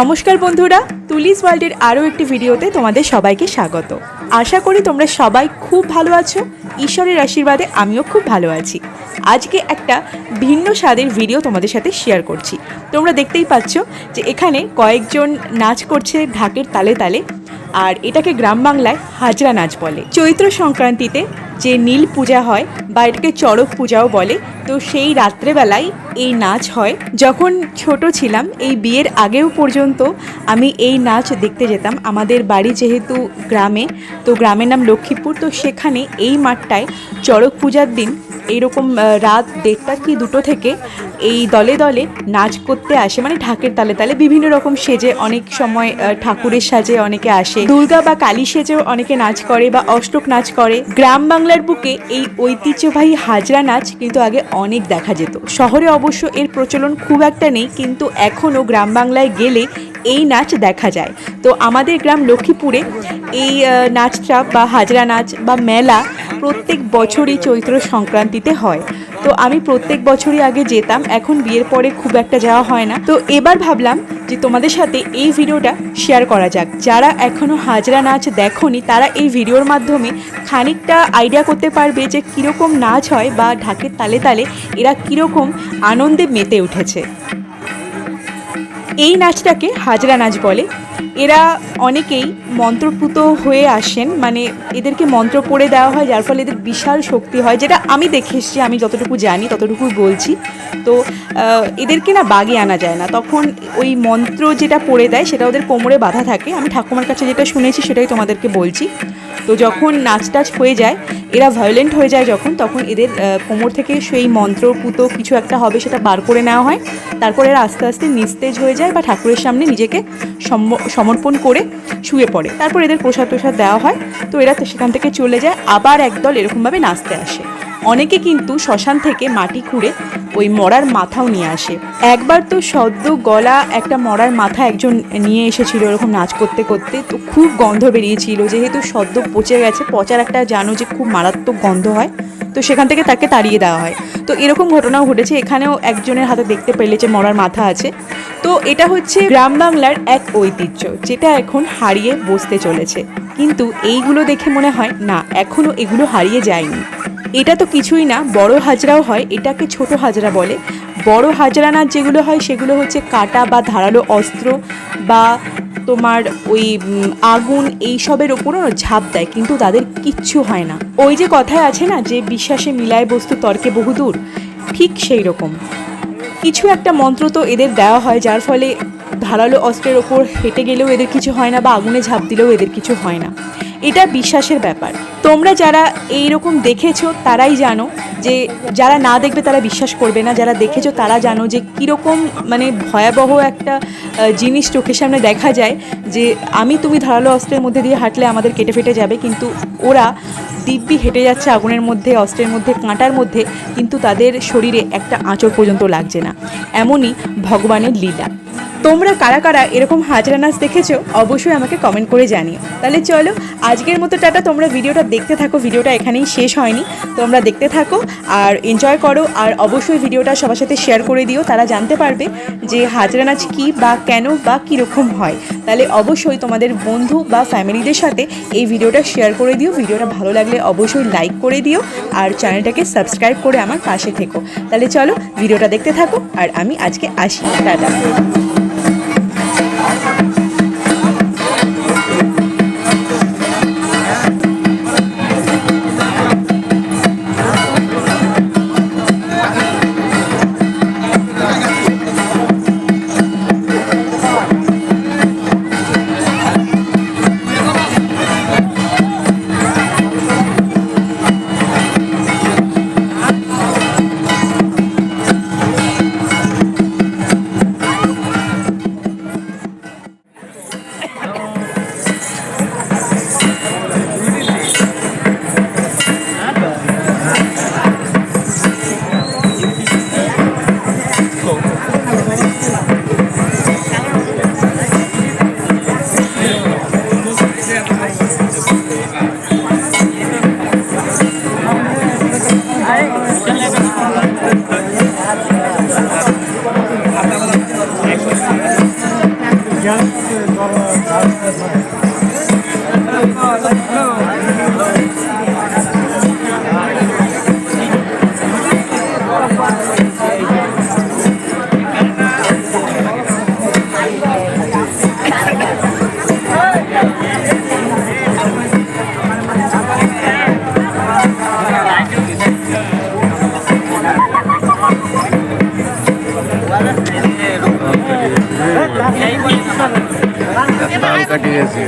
নমস্কার বন্ধুরা, তুলিস ওয়ার্ল্ডের আরও একটি ভিডিওতে তোমাদের সবাইকে স্বাগত। আশা করি তোমরা সবাই খুব ভালো আছো, ঈশ্বরের আশীর্বাদে আমিও খুব ভালো আছি। আজকে একটা ভিন্ন স্বাদের ভিডিও তোমাদের সাথে শেয়ার করছি। তোমরা দেখতেই পাচ্ছ যে এখানে কয়েকজন নাচ করছে ঢাকের তালে তালে, আর এটাকে গ্রাম বাংলায় হাজরা নাচ বলে। চৈত্র সংক্রান্তিতে যে নীল পূজা হয় বা এটাকে চড়ক পূজাও বলে, তো সেই রাত্রেবেলায় এই নাচ হয়। যখন ছোট ছিলাম, এই বিয়ের আগেও পর্যন্ত আমি এই নাচ দেখতে যেতাম। আমাদের বাড়ি যেহেতু গ্রামে, তো গ্রামের নাম লক্ষ্মীপুর, তো সেখানে এই মাঠটায় চড়ক পূজার দিন এইরকম রাত দেড়টা কি দুটো থেকে এই দলে দলে নাচ করতে আসে। মানে ঢাকের তালে তালে বিভিন্ন রকম সেজে, অনেক সময় ঠাকুরের সাজে অনেকে আসে। দুর্গা বা কালী সেজেও অনেকে নাচ করে বা অষ্টক নাচ করে। গ্রাম বাংলার বুকে এই ঐতিহ্যবাহী হাজরা নাচ কিন্তু আগে অনেক দেখা যেত। শহরে অবশ্য এর প্রচলন খুব একটা নেই, কিন্তু এখনও গ্রাম বাংলায় গেলে এই নাচ দেখা যায়। তো আমাদের গ্রাম লক্ষ্মীপুরে এই নাচটা বা হাজরা নাচ বা মেলা প্রত্যেক বছরই চৈত্র সংক্রান্তিতে হয়। তো আমি প্রত্যেক বছরই আগে যেতাম, এখন বিয়ের পরে খুব একটা যাওয়া হয় না। তো এবার ভাবলাম যে তোমাদের সাথে এই ভিডিওটা শেয়ার করা যাক। যারা এখনও হাজরা নাচ দেখনি, তারা এই ভিডিওর মাধ্যমে খানিকটা আইডিয়া করতে পারবে যে কীরকম নাচ হয় বা ঢাকের তালে তালে এরা কীরকম আনন্দে মেতে উঠেছে। এই নাচটাকে হাজরা নাচ বলে। এরা অনেকেই মন্ত্রপুত হয়ে আসেন মানে এদেরকে মন্ত্র পড়ে দেওয়া হয়, যার ফলে এদের বিশাল শক্তি হয়, যেটা আমি দেখে এসেছি, আমি যতটুকু জানি, ততটুকু বলছি। তো এদেরকে না বাগে আনা যায় না। তখন ওই মন্ত্র যেটা পড়ে দেয়, সেটা ওদের কোমরে বাধা থাকে। আমি ঠাকুমার কাছে যেটা শুনেছি, সেটাই তোমাদেরকে বলছি। তো যখন নাচ টাচ হয়ে যায়, এরা ভায়োলেন্ট হয়ে যায় যখন, তখন এদের কোমর থেকে সেই মন্ত্রপুত কিছু একটা হবে সেটা বার করে নেওয়া হয়। তারপর এরা আস্তে আস্তে নিস্তেজ হয়ে যায় বা ঠাকুরের সামনে নিজেকে সম- সমর্পণ করে শুয়ে পড়ে। তারপর এদের প্রসাদ প্রসাদ দেওয়া হয়। তো এরা সেখান থেকে চলে যায়, আবার একদল এরকমভাবে নাচতে আসে। অনেকে কিন্তু শ্মশান থেকে মাটি খুঁড়ে ওই মরার মাথাও নিয়ে আসে। একবার তো সদ্য গলা একটা মরার মাথা একজন নিয়ে এসেছিল এরকম নাচ করতে করতে, তো খুব গন্ধ বেরিয়েছিল। যেহেতু সদ্য পচে গেছে, পচার একটা জানো যে খুব মারাত্মক গন্ধ হয়, তো সেখান থেকে তাকে তাড়িয়ে দেওয়া হয়। তো এরকম ঘটনাও ঘটেছে। এখানেও একজনের হাতে দেখতে পেলে যে মরার মাথা আছে। তো এটা হচ্ছে গ্রাম বাংলার এক ঐতিহ্য, যেটা এখন হারিয়ে বসতে চলেছে। কিন্তু এইগুলো দেখে মনে হয়, না এখনও এগুলো হারিয়ে যায়নি। এটা তো কিছুই না, বড় হাজরাও হয়, এটাকে ছোট হাজরা বলে। বড় হাজরা নাচ যেগুলো হয়, সেগুলো হচ্ছে কাটা বা ধারালো অস্ত্র বা তোমার ওই আগুন এইসবের ওপরও ঝাঁপ দেয়, কিন্তু তাদের কিচ্ছু হয় না। ওই যে কথায় আছে না, যে বিশ্বাসে মিলায় বস্তু তর্কে বহুদূর, ঠিক সেই রকম। কিছু একটা মন্ত্র তো এদের দেওয়া হয়, যার ফলে ধারালো অস্ত্রের ওপর হেঁটে গেলেও এদের কিছু হয় না বা আগুনে ঝাঁপ দিলেও এদের কিছু হয় না। এটা বিশ্বাসের ব্যাপার। তোমরা যারা এই রকম দেখেছ, তারাই জানো যে যারা না দেখবে তারা বিশ্বাস করবে না। যারা দেখেছ, তারা জানো যে কীরকম মানে ভয়াবহ একটা জিনিস চোখের সামনে দেখা যায় যে আমি তুমি ধারালো অস্ত্রের মধ্যে দিয়ে হাঁটলে আমাদের কেটে ফেটে যাবে, কিন্তু ওরা দিব্যি হেঁটে যাচ্ছে আগুনের মধ্যে, অস্ত্রের মধ্যে, কাঁটার মধ্যে, কিন্তু তাদের শরীরে একটা আঁচড় পর্যন্ত লাগছে না। এমনই ভগবানের লীলা। তোমরা কারা কারা এরকম হাজরা নাচ দেখেছ, অবশ্যই আমাকে কমেন্ট করে জানিও। তাহলে চলো, আজকের মতো টাটা, তোমরা ভিডিওটা দেখতে থাকো, ভিডিওটা এখানেই শেষ হয়নি। তোমরা দেখতে থাকো আর এনজয় করো, আর অবশ্যই ভিডিওটা সবার সাথে শেয়ার করে দিও, তারা জানতে পারবে যে হাজরা নাচ কী বা কেন বা কীরকম হয়। তাহলে অবশ্যই তোমাদের বন্ধু বা ফ্যামিলিদের সাথে এই ভিডিওটা শেয়ার করে দিও, ভিডিওটা ভালো লাগলে অবশ্যই লাইক করে দিও আর চ্যানেলটাকে সাবস্ক্রাইব করে আমার পাশে থেকো। তাহলে চলো ভিডিওটা দেখতে থাকো আর আমি আজকে আসি। টাটা। গেছে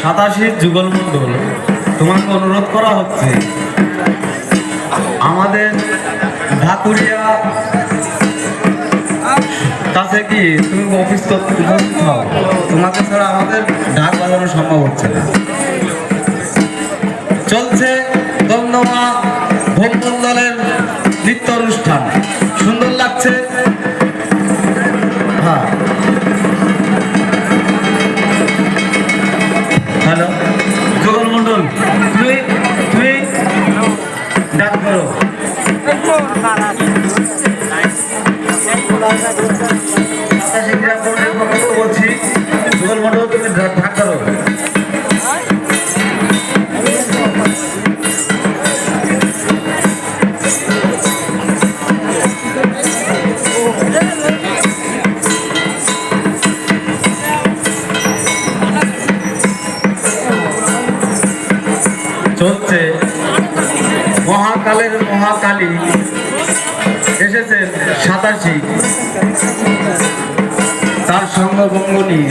সাতাশির যুগল মণ্ডল তোমাকে অনুরোধ করা হচ্ছে আমাদের ঢাকুরিয়া কাছে কি, তুমি অফিস তত্ত্বে উপস্থিত তোমাকে ছাড়া আমাদের ডাক বাজানো সম্ভব হচ্ছে না। চলছে দমদমা ভোট দলের নৃত্য অনুষ্ঠান। সুন্দর লাগছে। মহাকালের মহাকালী এসেছেন সাতাশি। তার সঙ্গভঙ্গ নিয়ে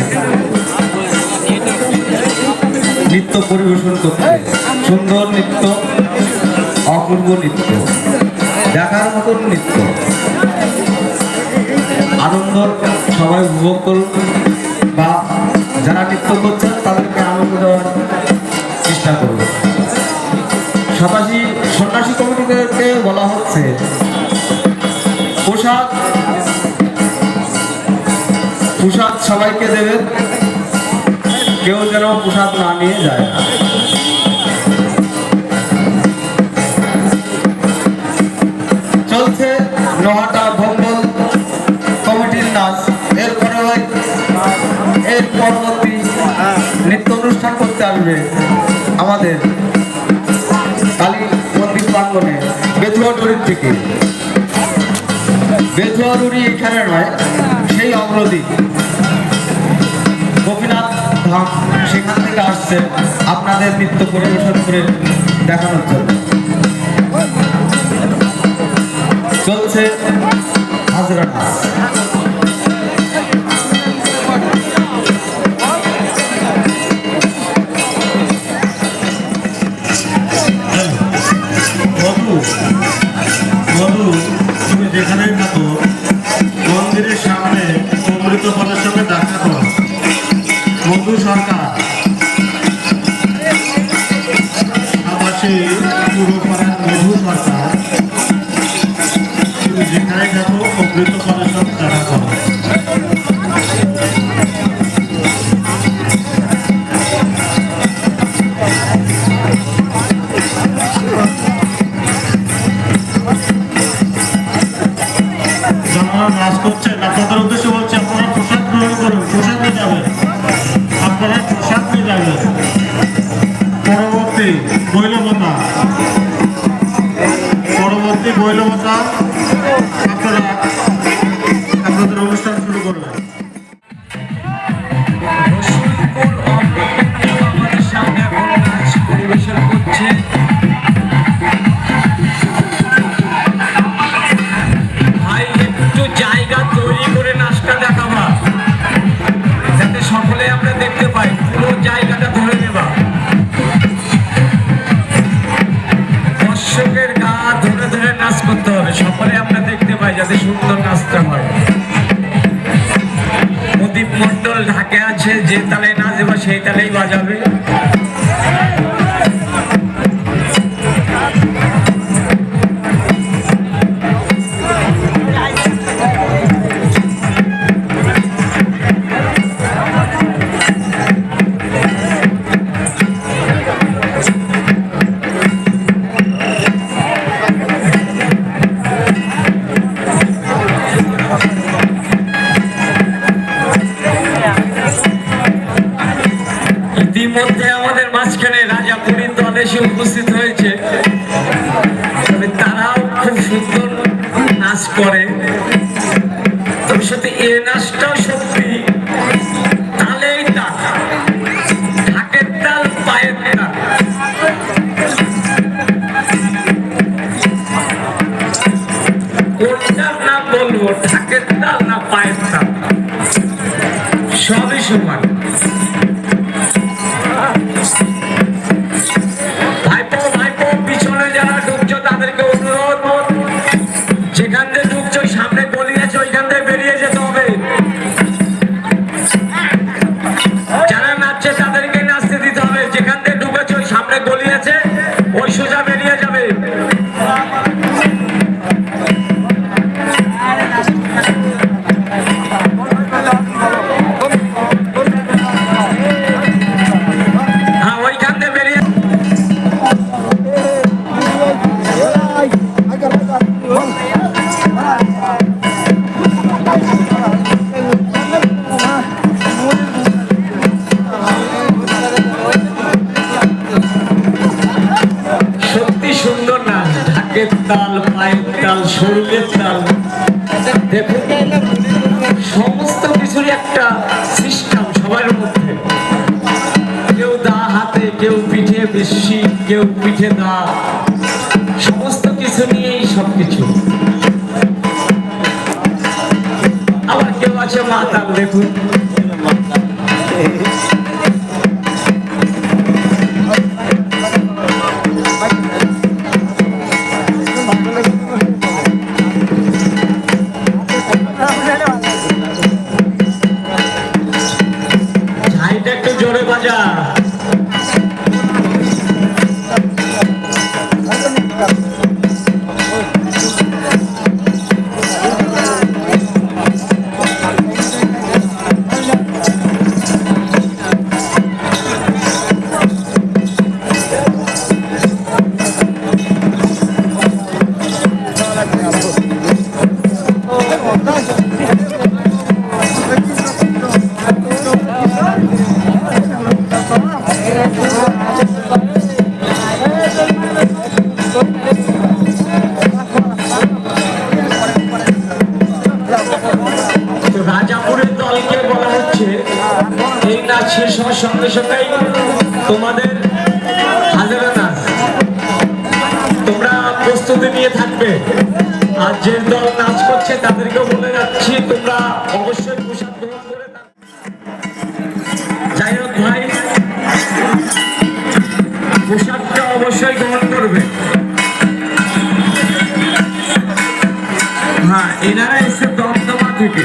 নৃত্য পরিবেশন করতে। সুন্দর নৃত্য, অপূর্ব নৃত্য, দেখার মতন নৃত্য। আনন্দ সবাই উপভোগ করুন বা যারা নৃত্য করছেন তাদেরকে আনন্দ দেওয়ার চেষ্টা করুন। সাতাশি সন্ন্যাসী কমিটিদেরকে বলা হচ্ছে পোশাক পোশাক সবাইকে দেবেন কেউ যেন পোশাক না নিয়ে যায় না। চলছে নোহাটা ভম্বল কমিটির নাচ। এরপরে এর পরবর্তী নৃত্য অনুষ্ঠান করতে আসবে আমাদের কালী মন্দির প্রাঙ্গনে বেথুয়াডুরির থেকে। বেথুয়াডুরি এখানে নয়, সেই অগ্রদিক গোপীনাথ ধাম, সেখান থেকে আসছে আপনাদের নৃত্য পরিবেশন করে দেখানোর জন্য। চলছে হাজরা মধু তুমি যেখানেই থাকো, মন্দিরের সামনে অমৃত ফলের সঙ্গে দেখা করো। মধু সরকার, আবাসী পূর্বপাড়ার মধু সরকার, তুমি যেখানেই থাকো, অমৃত দেখা করো। একটু জায়গা তৈরি করে নাচটা দেখাবা। যাতে সকলে আমরা দেখতে পাই। পুরো জায়গাটা ধরে নেবা। দর্শকের গা ধরে ধরে নাচ করতে হবে। সকলে আমরা দেখতে পাই যাতে সুন্দর নাচটা হয়। প্রদীপ মন্ডল ঢাকে আছে, যে তালে নাচবে সেই তালেই বাজাবে। Thank you. এনারা এসে দমদমা থেকে।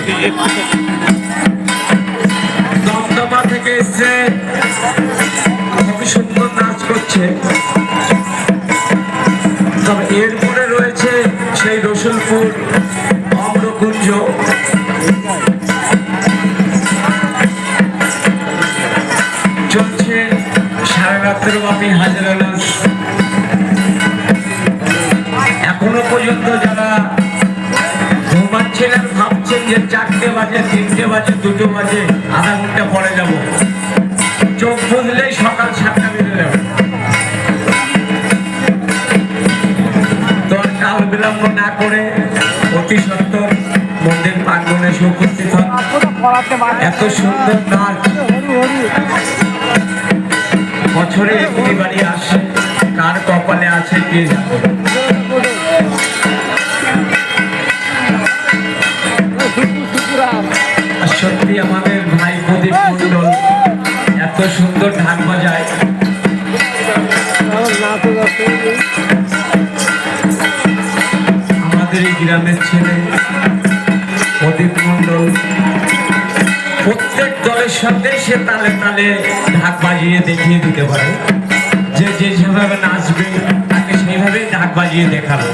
দমদমা থেকে এসে খুবই সুন্দর নাচ করছে। তবে এরপরে রয়েছে সেই রসুলপুর অম্রকুঞ্জ। চলছে সারা রাত্র ব্যাপী হাজারা নাচ। এখনও পর্যন্ত যারা আর ভাবছেন যে চারটে বাজে, তিনটে বাজে, দুটো বাজে, আধা ঘণ্টা পরে যাব। চোখ বুঝলেই সকাল সাতটা বেজে যাবে। তো আর কাল বিলম্ব না করে অতি সত্তর মন্দির প্রাঙ্গনে হন। এত সুন্দর নাচ বছরে একটি বাড়ি আসে, কার কপালে আছে কে জানে? আমাদের ভাই প্রদীপ মন্ডল এত সুন্দর ঢাক বাজায়। আমাদের এই গ্রামের ছেলে প্রদীপ মন্ডল প্রত্যেক দলের সাথে সে তালে তালে ঢাক বাজিয়ে দেখিয়ে দিতে পারে। যে যেভাবে নাচবে, তাকে সেইভাবেই ঢাক বাজিয়ে দেখাবে।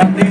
কে